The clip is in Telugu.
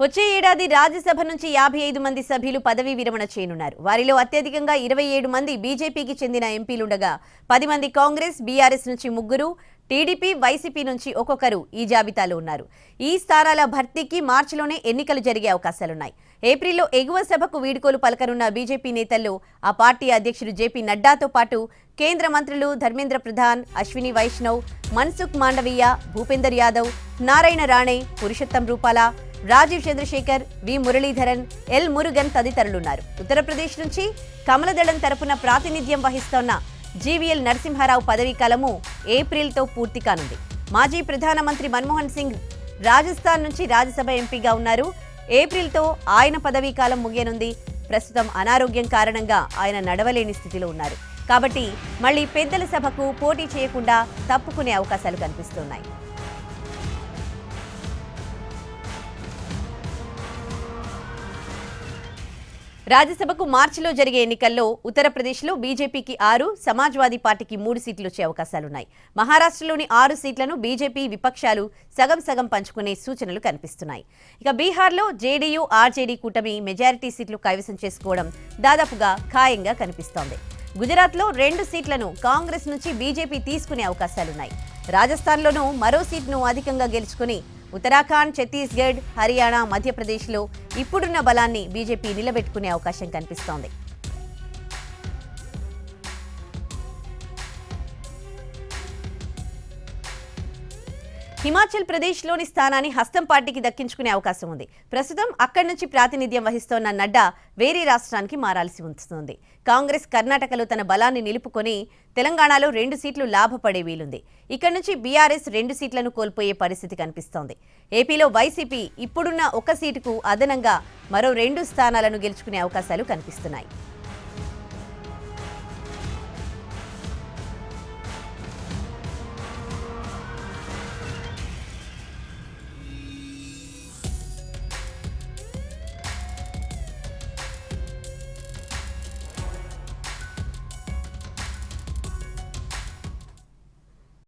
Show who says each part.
Speaker 1: వచ్చే ఏడాది రాజ్యసభ నుంచి యాభై ఐదు మంది సభ్యులు పదవీ విరమణ చేయనున్నారు. వారిలో అత్యధికంగా ఇరవై ఏడు మంది బీజేపీకి చెందిన ఎంపీలుండగా పది మంది కాంగ్రెస్ బీఆర్ఎస్ నుంచి ముగ్గురు టీడీపీ వైసీపీ నుంచి ఒక్కొక్కరు ఈ జాబితాలో ఉన్నారు. ఈ స్థానాల భర్తీకి మార్చిలోనే ఎన్నికలు జరిగే అవకాశాలున్నాయి. ఏప్రిల్లో ఎగువ సభకు వీడుకోలు పలకనున్న బీజేపీ నేతల్లో ఆ పార్టీ అధ్యక్షుడు జేపీ నడ్డాతో పాటు కేంద్ర మంత్రులు ధర్మేంద్ర ప్రధాన్ అశ్విని వైష్ణవ్ మన్సుఖ్ మాండవీయ భూపేందర్ యాదవ్ నారాయణ రాణే పురుషోత్తం రూపాల రాజీవ్ చంద్రశేఖర్ వి మురళీధరన్ ఎల్ మురుగన్ తదితరులున్నారు. ఉత్తరప్రదేశ్ నుంచి కమలదళం తరపున ప్రాతినిధ్యం వహిస్తోన్న జీవీఎల్ నరసింహారావు పదవీ కాలము ఏప్రిల్తో పూర్తి కానుంది. మాజీ ప్రధానమంత్రి మన్మోహన్ సింగ్ రాజస్థాన్ నుంచి రాజ్యసభ ఎంపీగా ఉన్నారు. ఏప్రిల్తో ఆయన పదవీ కాలం ముగియనుంది. ప్రస్తుతం అనారోగ్యం కారణంగా ఆయన నడవలేని స్థితిలో ఉన్నారు. కాబట్టి మళ్ళీ పెద్దల సభకు పోటీ చేయకుండా తప్పుకునే అవకాశాలు కనిపిస్తున్నాయి. రాజ్యసభకు మార్చిలో జరిగే ఎన్నికల్లో ఉత్తరప్రదేశ్లో బీజేపీకి ఆరు సమాజ్వాదీ పార్టీకి మూడు సీట్లు వచ్చే అవకాశాలున్నాయి. మహారాష్ట్రలోని ఆరు సీట్లను బీజేపీ విపక్షాలు సగం సగం పంచుకునే సూచనలు కనిపిస్తున్నాయి. ఇక బీహార్లో జేడీయూ ఆర్జేడీ కూటమి మెజారిటీ సీట్లు కైవసం చేసుకోవడం దాదాపుగా ఖాయంగా కనిపిస్తోంది. గుజరాత్లో రెండు సీట్లను కాంగ్రెస్ నుంచి బీజేపీ తీసుకునే అవకాశాలున్నాయి. రాజస్థాన్లోనూ మరో సీట్ను అధికంగా గెలుచుకుని ఉత్తరాఖండ్ ఛత్తీస్గఢ్ హర్యానా మధ్యప్రదేశ్లో ఇప్పుడున్న బలాన్ని బీజేపీ నిలబెట్టుకునే అవకాశం కనిపిస్తోంది. హిమాచల్ ప్రదేశ్లోని స్థానాన్ని హస్తం పార్టీకి దక్కించుకునే అవకాశం ఉంది. ప్రస్తుతం అక్కడి నుంచి ప్రాతినిధ్యం వహిస్తోన్న నడ్డా వేరే రాష్ట్రానికి మారాల్సి ఉంటుంది కాంగ్రెస్ కర్ణాటకలో తన బలాన్ని నిలుపుకొని తెలంగాణలో రెండు సీట్లు లాభపడే వీలుంది. ఇక్కడి నుంచి బీఆర్ఎస్ రెండు సీట్లను కోల్పోయే పరిస్థితి కనిపిస్తోంది. ఏపీలో వైసీపీ ఇప్పుడున్న ఒక సీటుకు అదనంగా మరో రెండు స్థానాలను గెలుచుకునే అవకాశాలు కనిపిస్తున్నాయి.